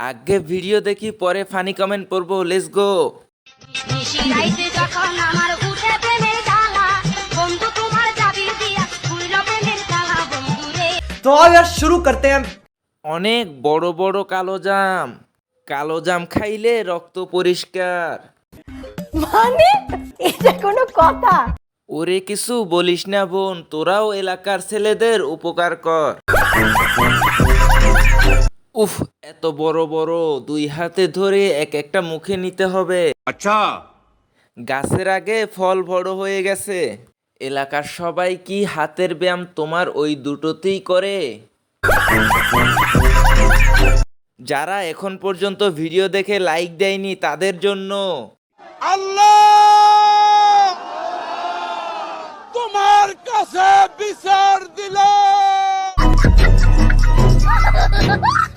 আগে ভিডিও দেখি পরে ফানি কমেন্ট পড়ব লেস গো তো আর শুরু করতে অনেক বড় বড় কালো জাম। কালো জাম খাইলে রক্ত পরিষ্কার। মানে? এটা কোনো কথা? ওরে কিছু বলিস না বোন তোরাও এলাকার ছেলেদের উপকার কর। উফ এত বড় বড় দুই হাতে ধরে এক একটা মুখে নিতে হবে। আচ্ছা। গাছের আগে ফল বড় হয়ে গেছে। এলাকার সবাই কি হাতের ব্যায়াম তোমার ওই দুটোতেই করে? যারা এখন পর্যন্ত ভিডিও দেখে লাইক দেয়নি তাদের জন্য। আল্লাহ! তোমার কাছে বিচার দিল